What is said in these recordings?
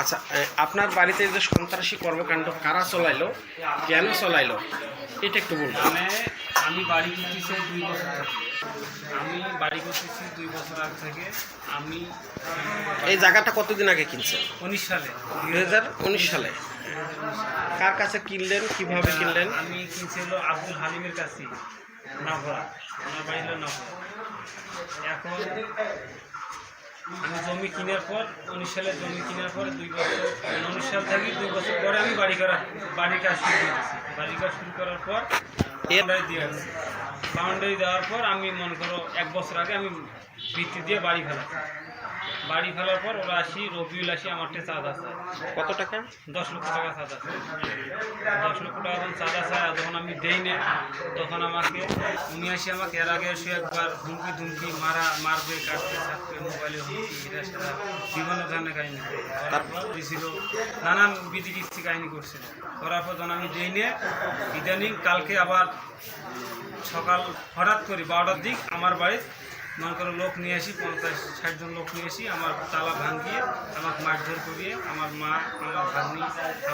আচ্ছা আপনার বাড়িতে যে সন্ত্রাসী কর্মকাণ্ড কারা চলাইলো? কেন চলাইলো? এটা একটু বলুন। মানে আমি বাড়ি করতেছি দুই বছর আমি বাড়ি করতেছি দুই বছর আগে থেকে আমি এই জায়গাটা কতদিন আগে কিনছেন? উনিশ সালে। দুই হাজার উনিশ সালে। কার কাছে কিনলেন? কীভাবে কিনলেন? আমি কিনছিল আব্দুল হালিমের কাছে নভরা আমার বাড়ি হলো নভরা এখন জমি কেনার পর উনিশ সালে জমি কেনার পর দুই বছর উনিশ সাল থেকে দুই বছর পরে আমি বাড়ি করা বাড়ির কাজ শুরু করেছি। বাড়ির কাজ শুরু করার পর বাউন্ডারি দিয়ে আসি বাউন্ডারি দেওয়ার পর আমি মনে করো এক বছর আগে আমি ভিত্তি দিয়ে বাড়ি ফেলাছি। বাড়ি ফেলার পর ওরা আসি রবিউল আসি আমার একটা চাঁদা চায়। কত টাকা? দশ লক্ষ টাকা চাঁদা চায়। দশ লক্ষ টাকা যখন চাঁদা চায় যখন আমি দেই না তখন আমাকে উনি আসি আমাকে এর আগে এসে একবার হুমকি ধুমকি মারা মারবে কাটবে ছাড়বে মোবাইলে হুমকি বিভিন্ন ধরনের কাহিনী। দিয়েছিল নানান বিধি কিস্তি কাহিনী করছিল করার পর যখন আমি দেই না ইদানিং কালকে আবার সকাল হঠাৎ করে বারোটার দিক আমার বাড়ির মনে করো লোক নিয়ে আসি, পঞ্চাশ ষাটজন লোক নিয়ে আসি, আমার তালা ভাঙিয়ে, আমাকে মারধর করিয়ে, আমার মা, আমার ভাগ্নি,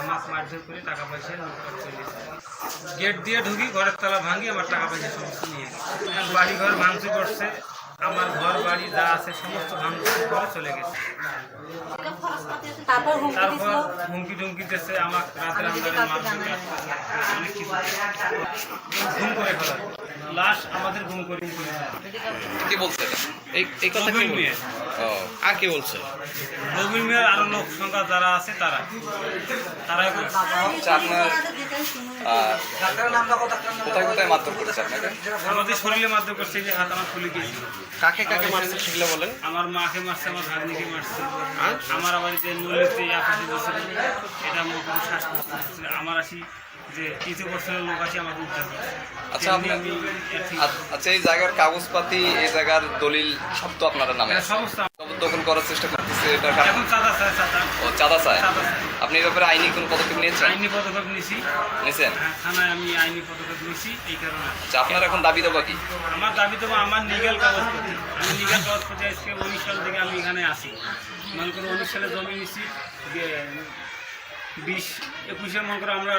আমাকে মারধর করে টাকা পয়সা লুটপাট গেছে গেট দিয়ে ঢুকি, ঘরের তালা ভাঙিয়ে আমার টাকা পয়সা সমস্ত নিয়ে বাড়ি ঘর ভাঙচুর করছে। আমার ঘর বাড়ি যা আছে সমস্ত ভাঙচুর করে চলে গেছে। তারপর হুমকি টুমকি দিয়েছে আমার রাতের আন্দারে অনেক কিছু ঘুম করে ফেলা। লাশ আমাদের ঘুম করে। কি বলছে? এই এই কথা কি আর কি বলছে? রবিউল মিয়ার আরও লোক সংখ্যা যারা আছে তারা। বলছে। আচ্ছা আপনার কোথায় কোথায় মারধর করেছে আপনাকে? আমাদের শরীরে করছে যে হাত আমার খুলে গিয়েছিল কাকে কাকে মারছে সেগুলো বলেন। আমার মাকে মারছে আমার ভাগ্নিকে মারছে। আমার আবার যে নলিতে আকাশে দিয়েছিল এটা আমার কোনো শ্বাস করছে আমার আসি যে কিছু বছরের লোক আছে আমাকে উদ্ধার করে আচ্ছা, আচ্ছা এই জায়গার কাগজপাতি এই জায়গার দলিল সব তো আপনার নামে সমস্ত জবরদখল করার চেষ্টা করতেছে কারণ এখন চাঁদা চায় চাঁদা। ও চাঁদা চায় আপনি এই ব্যাপারে আইনি কোনো পদক্ষেপ নিয়েছেন? আইনি পদক্ষেপ নিছি। নিয়েছেন? হ্যাঁ, থানায় আমি আইনি পদক্ষেপ নিছি এই কারণে। আচ্ছা আপনার এখন দাবি দেবো কি? আমার দাবি আমার কাগজপত্র। আমি কাগজপত্র আজকে উনিশ সাল থেকে আমি এখানে আসি মনে করো উনিশ সালে জমি নিছি বিশ একুশে মনে করো আমরা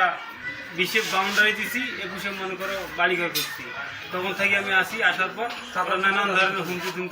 বিশে বাউন্ডারি দিছি একুশে মনে করো বাড়িঘর করছি। তখন থেকে আমি আসি আসার পর নানান ধরনের হুমকি